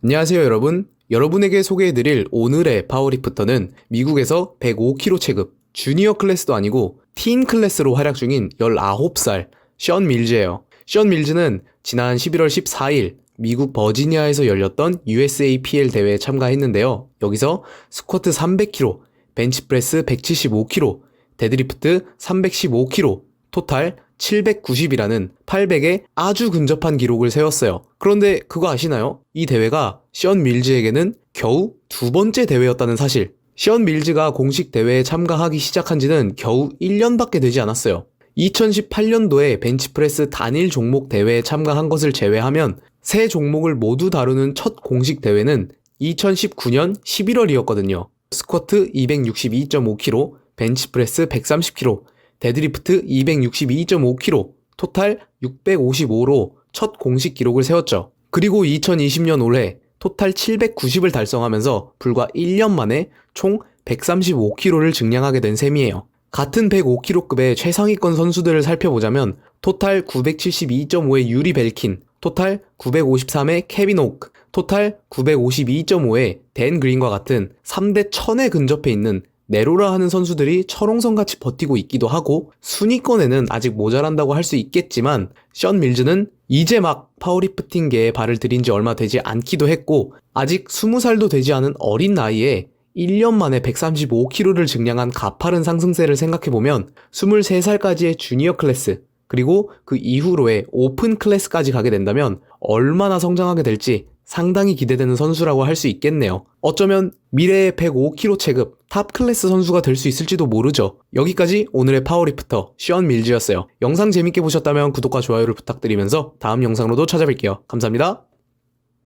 안녕하세요 여러분. 여러분에게 소개해드릴 오늘의 파워리프터는 미국에서 105kg 체급, 주니어 클래스도 아니고 틴 클래스로 활약 중인 19살 션 밀즈예요. 션 밀즈는 지난 11월 14일 미국 버지니아에서 열렸던 USAPL 대회에 참가했는데요. 여기서 스쿼트 300kg, 벤치프레스 175kg, 데드리프트 315kg, 토탈 790이라는 800에 아주 근접한 기록을 세웠어요. 그런데 그거 아시나요? 이 대회가 션 밀즈에게는 겨우 두 번째 대회였다는 사실. 션 밀즈가 공식 대회에 참가하기 시작한 지는 겨우 1년밖에 되지 않았어요. 2018년도에 벤치프레스 단일 종목 대회에 참가한 것을 제외하면 세 종목을 모두 다루는 첫 공식 대회는 2019년 11월이었거든요. 스쿼트 262.5kg, 벤치프레스 130kg, 데드리프트 262.5kg, 토탈 655로 첫 공식 기록을 세웠죠. 그리고 2020년 올해 토탈 790을 달성하면서 불과 1년 만에 총 135kg를 증량하게 된 셈이에요. 같은 105kg급의 최상위권 선수들을 살펴보자면 토탈 972.5의 유리 벨킨, 토탈 953의 케빈 오크, 토탈 952.5의 댄 그린과 같은 3대 1000에 근접해 있는 네로라 하는 선수들이 철옹성같이 버티고 있기도 하고 순위권에는 아직 모자란다고 할 수 있겠지만 션 밀즈는 이제 막 파워리프팅계에 발을 들인 지 얼마 되지 않기도 했고 아직 20살도 되지 않은 어린 나이에 1년 만에 135kg를 증량한 가파른 상승세를 생각해보면 23살까지의 주니어 클래스 그리고 그 이후로의 오픈 클래스까지 가게 된다면 얼마나 성장하게 될지 상당히 기대되는 선수라고 할 수 있겠네요. 어쩌면 미래의 105kg 체급 탑 클래스 선수가 될 수 있을지도 모르죠. 여기까지 오늘의 파워리프터 시언 밀즈였어요. 영상 재밌게 보셨다면 구독과 좋아요를 부탁드리면서 다음 영상으로도 찾아뵐게요. 감사합니다.